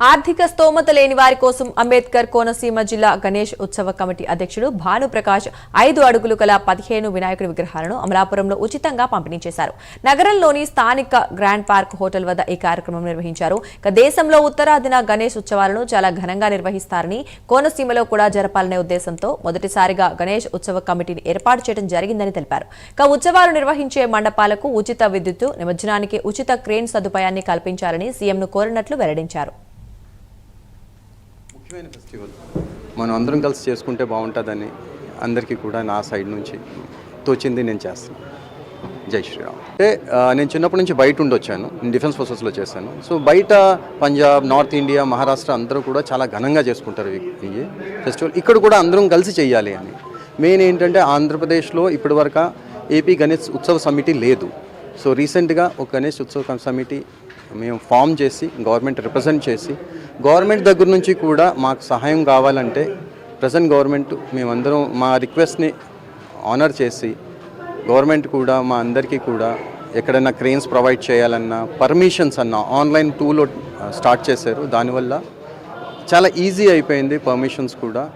ఆర్థిక స్తోమత లేని వారి కోసం అంబేద్కర్ కోనసీమ జిల్లా గణేష్ ఉత్సవ కమిటీ అధ్యక్షుడు భానుప్రకాష్ ఐదు అడుగులు గల పదిహేను వినాయకుడి విగ్రహాలను అమలాపురంలో ఉచితంగా పంపిణీ చేశారు. నగరంలోని స్థానిక గ్రాండ్ పార్క్ హోటల్ వద్ద ఈ కార్యక్రమం నిర్వహించారు. ఇక దేశంలో ఉత్తరాదిన గణేష్ ఉత్సవాలను చాలా ఘనంగా నిర్వహిస్తారని కోనసీమలో కూడా జరపాలనే ఉద్దేశంతో మొదటిసారిగా గణేష్ ఉత్సవ కమిటీని ఏర్పాటు చేయడం జరిగిందని తెలిపారు. ఇక ఉత్సవాలు నిర్వహించే మండపాలకు ఉచిత విద్యుత్తు నిమజ్జనానికి ఉచిత క్రేన్ సదుపాయాన్ని కల్పించాలని సీఎంను కోరినట్లు వెల్లడించారు. ముఖ్యమైన ఫెస్టివల్ మనం అందరం కలిసి చేసుకుంటే బాగుంటుందని అందరికీ కూడా నా సైడ్ నుంచి తోచింది నేను చేస్తాను జై శ్రీరామ్. అంటే నేను చిన్నప్పటి నుంచి బయట ఉండొచ్చాను నేను డిఫెన్స్ ఫోర్సెస్లో చేశాను. సో బయట పంజాబ్ నార్త్ ఇండియా మహారాష్ట్ర అందరూ కూడా చాలా ఘనంగా చేసుకుంటారు ఈ ఈ ఫెస్టివల్ ఇక్కడ కూడా అందరం కలిసి చేయాలి అని. మెయిన్ ఏంటంటే ఆంధ్రప్రదేశ్లో ఇప్పటివరకు ఏపీ గణేష్ ఉత్సవ సమితి లేదు. సో రీసెంట్గా ఒక గణేష్ ఉత్సవ సమితి మేము ఫామ్ చేసి గవర్నమెంట్ రిప్రజెంట్ చేసి గవర్నమెంట్ దగ్గర నుంచి కూడా మాకు సహాయం కావాలంటే ప్రజెంట్ గవర్నమెంట్ మేమందరం మా రిక్వెస్ట్ని ఆనర్ చేసి గవర్నమెంట్ కూడా మా అందరికీ కూడా ఎక్కడైనా క్రెయిన్స్ ప్రొవైడ్ చేయాలన్నా పర్మిషన్స్ అన్న ఆన్లైన్ టూలో స్టార్ట్ చేశారు. దానివల్ల చాలా ఈజీ అయిపోయింది పర్మిషన్స్ కూడా.